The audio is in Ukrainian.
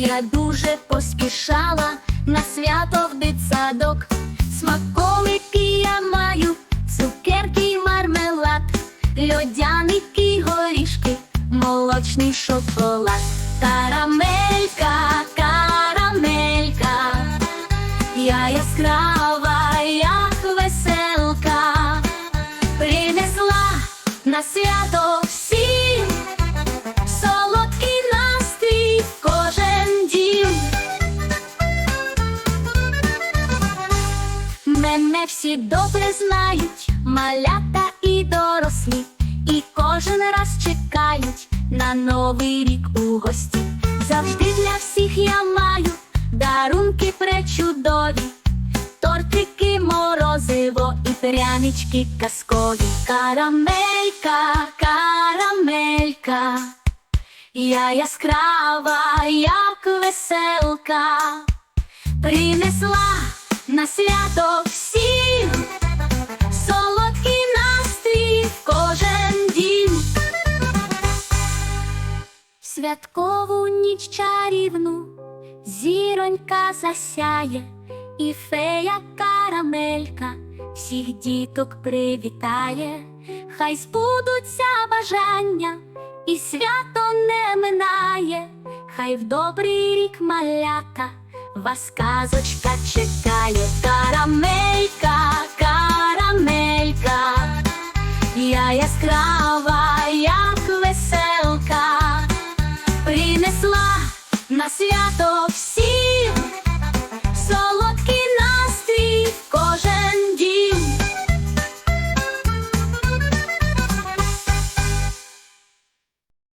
я дуже поспішала на свято в дитсадок. Смаколики я маю, цукерки й мармелад, льодяники, горішки, молочний шоколад, карамелька, карамелька, я яскрава, Мене всі добре знають, малята і дорослі, і кожен раз чекають на новий рік у гості. Завжди для всіх я маю дарунки пречудові, тортики, морозиво і прянички казкові. Карамелька, карамелька, я яскрава, як веселка, принесла на свято всім солодкий настрій в кожен дім. Святкову ніч чарівну зіронька засяє, і фея карамелька всіх діток привітає, хай збудуться бажання, і свято не минає, хай в добрий рік малята вас казочка чекає, яскрава, як веселка, принесла на свято